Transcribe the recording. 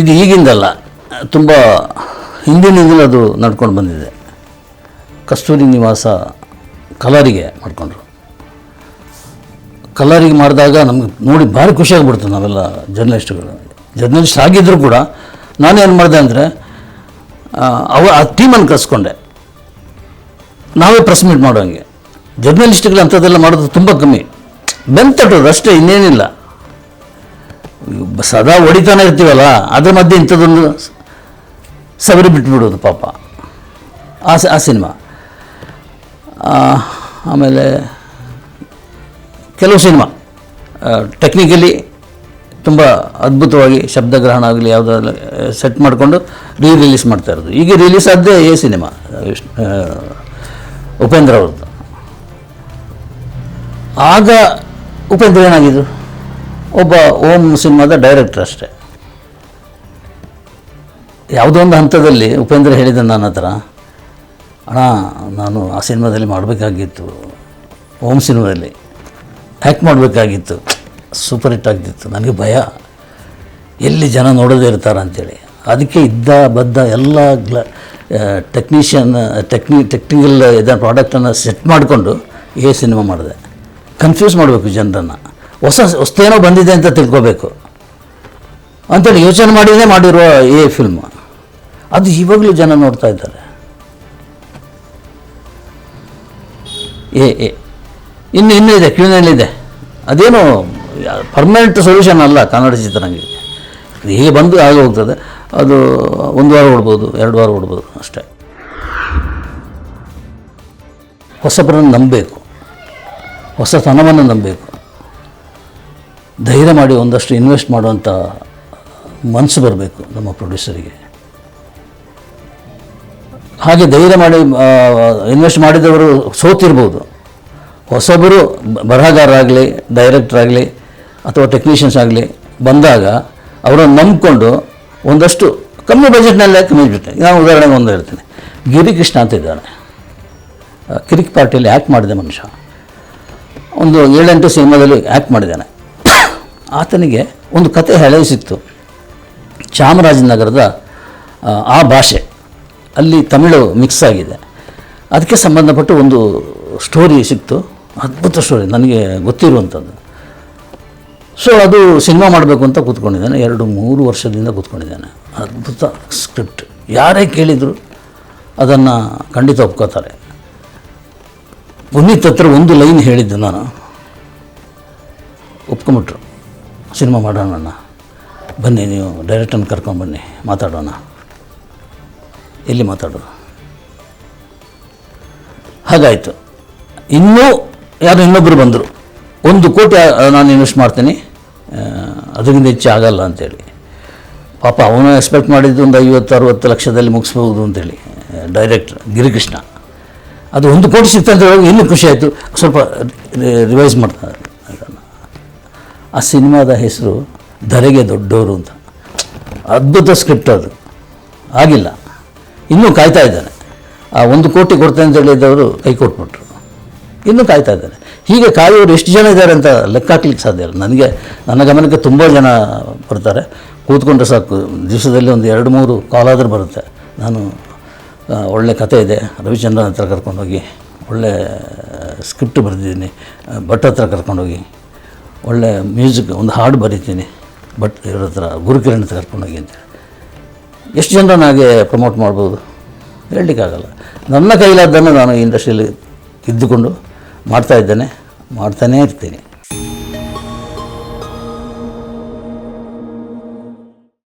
ಇದು ಈಗಿಂದಲ್ಲ, ತುಂಬ ಹಿಂದಿನಿಂದಲೂ ಅದು ನಡ್ಕೊಂಡು ಬಂದಿದೆ. ಕಸ್ತೂರಿ ನಿವಾಸ ಕಲರಿಗೆ ಮಾಡಿಕೊಂಡ್ರು. ಕಲರಿಗೆ ಮಾಡಿದಾಗ ನಮ್ಗೆ ನೋಡಿ ಭಾರಿ ಖುಷಿಯಾಗ್ಬಿಡ್ತು ನಾವೆಲ್ಲ ಜರ್ನಲಿಸ್ಟ್ಗಳು. ಜರ್ನಲಿಸ್ಟ್ ಆಗಿದ್ದರೂ ಕೂಡ ನಾನೇನು ಮಾಡಿದೆ ಅಂದರೆ ಅವ, ಆ ಟೀಮನ್ನು ಕರೆಸ್ಕೊಂಡೆ. ನಾವೇ ಪ್ರೆಸ್ ಮೀಟ್ ಮಾಡೋಂಗೆ ಜರ್ನಲಿಸ್ಟ್ಗಳು ಅಂಥದ್ದೆಲ್ಲ ಮಾಡೋದು ತುಂಬ ಕಮ್ಮಿ. ಬೆಂತಟ್ಟೋದು ಅಷ್ಟೇ, ಇನ್ನೇನಿಲ್ಲ. ಸದಾ ಹೊಡಿತಾನೆ ಇರ್ತೀವಲ್ಲ, ಅದ್ರ ಮಧ್ಯೆ ಇಂಥದ್ದೊಂದು ಸವರಿ ಬಿಟ್ಬಿಡೋದು ಪಾಪ. ಆ ಆ ಸಿನಿಮಾ. ಆಮೇಲೆ ಕೆಲವು ಸಿನಿಮಾ. ಟೆಕ್ನಿಕಲಿ ತುಂಬ ಅದ್ಭುತವಾಗಿ ಶಬ್ದಗ್ರಹಣ ಆಗಲಿ, ಯಾವುದಾದ್ರು ಸೆಟ್ ಮಾಡಿಕೊಂಡು ರೀ ರಿಲೀಸ್ ಮಾಡ್ತಾ ಇರೋದು. ಈಗ ರಿಲೀಸ್ ಆದ್ದೇ ಏ ಸಿನಿಮಾ ಉಪೇಂದ್ರ ಅವ್ರದ್ದು. ಆಗ ಉಪೇಂದ್ರ ಏನಾಗಿದ್ದು? ಒಬ್ಬ ಓಂ ಸಿನಿಮಾದ ಡೈರೆಕ್ಟರ್ ಅಷ್ಟೇ. ಯಾವುದೋ ಒಂದು ಹಂತದಲ್ಲಿ ಉಪೇಂದ್ರ ಹೇಳಿದ ನನ್ನ ಹತ್ರ, ಅಣ್ಣ, ನಾನು ಆ ಸಿನಿಮಾದಲ್ಲಿ ಮಾಡಬೇಕಾಗಿತ್ತು, ಓಂ ಸಿನಿಮಾದಲ್ಲಿ ಹ್ಯಾಕ್ ಮಾಡಬೇಕಾಗಿತ್ತು, ಸೂಪರ್ ಹಿಟ್ ಆಗ್ತಿತ್ತು, ನನಗೆ ಭಯ, ಎಲ್ಲಿ ಜನ ನೋಡೋದೇ ಇರ್ತಾರ ಅಂತೇಳಿ. ಅದಕ್ಕೆ ಇದ್ದ, ಬದ್ದ ಎಲ್ಲ ಗ್ಲ ಟೆಕ್ನಿಷಿಯನ್ ಟೆಕ್ನಿ ಟೆಕ್ನಿಕಲ್ ಇದನ್ನು ಪ್ರಾಡಕ್ಟನ್ನು ಸೆಟ್ ಮಾಡಿಕೊಂಡು ಏ ಸಿನಿಮಾ ಮಾಡಿದೆ. ಕನ್ಫ್ಯೂಸ್ ಮಾಡಬೇಕು ಜನರನ್ನು. ಹೊಸ ಹೊಸ್ತೇನೋ ಬಂದಿದೆ ಅಂತ ತಿಳ್ಕೊಬೇಕು. ಅಂತೇಳಿ ಯೋಚನೆ ಮಾಡಿಯೇ ಮಾಡಿರುವ ಈ ಫಿಲ್ಮ್ ಅದು ಇವಾಗಲೂ ಜನ ನೋಡ್ತಾ ಇದ್ದಾರೆ. ಏ ಏ ಇನ್ನು, ಇನ್ನೂ ಇದೆ ಕ್ಯೂನಲ್ಲಿದೆ ಅದೇನು ಪರ್ಮನೆಂಟ್ ಸೊಲ್ಯೂಷನ್ ಅಲ್ಲ ಕನ್ನಡ ಚಿತ್ರರಂಗಕ್ಕೆ. ಹೀಗೆ ಬಂದು ಆಗಿ ಹೋಗ್ತದೆ. ಅದು ಒಂದು ವಾರ ಓಡ್ಬೋದು, ಎರಡು ವಾರ ಓಡ್ಬೋದು ಅಷ್ಟೇ. ಹೊಸಬರನ್ನು ನಂಬಬೇಕು. ಹೊಸತನವನ್ನು ನಂಬಬೇಕು. ಧೈರ್ಯ ಮಾಡಿ ಒಂದಷ್ಟು ಇನ್ವೆಸ್ಟ್ ಮಾಡುವಂಥ ಮನಸ್ಸು ಬರಬೇಕು ನಮ್ಮ ಪ್ರೊಡ್ಯೂಸರಿಗೆ. ಹಾಗೆ ಧೈರ್ಯ ಮಾಡಿ ಇನ್ವೆಸ್ಟ್ ಮಾಡಿದವರು ಸೋತಿರ್ಬೋದು. ಹೊಸಬರು ಬರಹಗಾರರಾಗಲಿ ಡೈರೆಕ್ಟರ್ ಆಗಲಿ ಅಥವಾ ಟೆಕ್ನಿಷಿಯನ್ಸ್ ಆಗಲಿ ಬಂದಾಗ ಅವರನ್ನು ನಂಬಿಕೊಂಡು ಒಂದಷ್ಟು ಕಮ್ಮಿ ಬಜೆಟ್ನಲ್ಲೇ ಕಮ್ಮಿ ಬಿಡ್ತೇನೆ ನಾನು ಉದಾಹರಣೆಗೆ ಒಂದು ಹೇಳ್ತೇನೆ. ಗಿರಿಕೃಷ್ಣ ಅಂತ ಇದ್ದಾನೆ. ಕಿರಿಕ್ ಪಾರ್ಟಿಯಲ್ಲಿ ಆ್ಯಕ್ಟ್ ಮಾಡಿದೆ ಮನುಷ್ಯ. ಒಂದು ಏಳೆಂಟು ಸಿನಿಮಾದಲ್ಲಿ ಆ್ಯಕ್ಟ್ ಮಾಡಿದ್ದಾನೆ. ಆತನಿಗೆ ಒಂದು ಕತೆ ಹಳೆ ಸಿಕ್ತು. ಚಾಮರಾಜನಗರದ ಆ, ಆ ಭಾಷೆ ಅಲ್ಲಿ ತಮಿಳು ಮಿಕ್ಸ್ ಆಗಿದೆ. ಅದಕ್ಕೆ ಸಂಬಂಧಪಟ್ಟು ಒಂದು ಸ್ಟೋರಿ ಸಿಕ್ತು. ಅದ್ಭುತ ಸ್ಟೋರಿ ನನಗೆ ಗೊತ್ತಿರುವಂಥದ್ದು. ಸೊ ಅದು ಸಿನಿಮಾ ಮಾಡಬೇಕು ಅಂತ ಕೂತ್ಕೊಂಡಿದ್ದಾನೆ. ಎರಡು ಮೂರು ವರ್ಷದಿಂದ ಕೂತ್ಕೊಂಡಿದ್ದಾನೆ. ಅದ್ಭುತ ಸ್ಕ್ರಿಪ್ಟ್ ಯಾರೇ ಕೇಳಿದರೂ ಅದನ್ನು ಖಂಡಿತ ಒಪ್ಕೋತಾರೆ. ಪುನೀತ್ ಹತ್ರ ಒಂದು ಲೈನ್ ಹೇಳಿದ್ದು ನಾನು. ಒಪ್ಕೊಂಬಿಟ್ರು ಸಿನಿಮಾ ಮಾಡೋಣ. ಬನ್ನಿ, ನೀವು ಡೈರೆಕ್ಟನ್ನು ಕರ್ಕೊಂಡು ಬನ್ನಿ. ಮಾತಾಡೋಣ. ಎಲ್ಲಿ ಮಾತಾಡೋದು? ಹಾಗಾಯಿತು. ಇನ್ನೂ ಯಾರು ಇನ್ನೊಬ್ಬರು ಬಂದರು. ಒಂದು ಕೋಟಿ ನಾನು ಇನ್ವೆಸ್ಟ್ ಮಾಡ್ತೀನಿ. ಅದರಿಂದ ಹೆಚ್ಚು ಆಗಲ್ಲ ಅಂತೇಳಿ. ಪಾಪ ಅವನು ಎಕ್ಸ್ಪೆಕ್ಟ್ ಮಾಡಿದ್ದು ಒಂದು ಐವತ್ತು, ಅರುವತ್ತು ಲಕ್ಷದಲ್ಲಿ ಮುಗಿಸ್ಬೋದು ಅಂತೇಳಿ. ಡೈರೆಕ್ಟ್ರ್ ಗಿರಿಕೃಷ್ಣ. ಅದು ಒಂದು ಕೋಟಿ ಸಿಕ್ತಂತ ಹೇಳಿ ಇನ್ನೂ ಖುಷಿಯಾಯಿತು ಸ್ವಲ್ಪ ರಿವೈಸ್ ಮಾಡ್ತಾರೆ ಆ ಸಿನಿಮಾದ ಹೆಸರು ಧರೆಗೆ ದೊಡ್ಡವರು ಅಂತ. ಅದ್ಭುತ ಸ್ಕ್ರಿಪ್ಟ್ ಅದು. ಆಗಿಲ್ಲ. ಇನ್ನೂ ಕಾಯ್ತಾ ಇದ್ದಾನೆ. ಆ ಒಂದು ಕೋಟಿ ಕೊಡ್ತೇನೆ ಅಂತ ಹೇಳಿದ್ದವರು ಕೈ ಕೊಟ್ಬಿಟ್ರು ಇನ್ನೂ ಕಾಯ್ತಾ ಇದ್ದಾರೆ. ಹೀಗೆ ಕಾಯೋರು ಎಷ್ಟು ಜನ ಇದ್ದಾರೆ ಅಂತ ಲೆಕ್ಕ ಹಾಕ್ಲಿಕ್ಕೆ ಸಾಧ್ಯ ಇಲ್ಲ. ನನಗೆ, ನನ್ನ ಗಮನಕ್ಕೆ ತುಂಬ ಜನ ಬರ್ತಾರೆ. ಕೂತ್ಕೊಂಡ್ರೆ ಸಾಕು. ದಿವಸದಲ್ಲಿ ಒಂದು ಎರಡು ಮೂರು ಕಾಲ್ ಆದರೂ ಬರುತ್ತೆ. ನಾನು ಒಳ್ಳೆ ಕತೆ ಇದೆ. ರವಿಚಂದ್ರನ್ ಹತ್ರ ಕರ್ಕೊಂಡೋಗಿ. ಒಳ್ಳೆ ಸ್ಕ್ರಿಪ್ಟ್ ಬರೆದಿದ್ದೀನಿ. ಭಟ್ ಹತ್ರ ಕರ್ಕೊಂಡೋಗಿ. ಒಳ್ಳೆ ಮ್ಯೂಸಿಕ್ ಒಂದು ಹಾಡು ಬರೀತೀನಿ. ಬಟ್ ಇವ್ರ ಹತ್ರ ಗುರುಕಿರಣ್ ಕರ್ಕೊಂಡೋಗಿ ಅಂತ ಎಷ್ಟು ಜನರನ್ನು ಹಾಗೆ ಪ್ರಮೋಟ್ ಮಾಡ್ಬೋದು? ಹೇಳಲಿಕ್ಕಾಗಲ್ಲ. ನನ್ನ ಕೈಲಾದ್ದನ್ನು ನಾನು ಇಂಡಸ್ಟ್ರಿಯಲ್ಲಿ ಇದ್ದುಕೊಂಡು ಮಾಡ್ತಾ ಇದ್ದೇನೆ. ಮಾಡ್ತಾನೇ ಇರ್ತೀನಿ.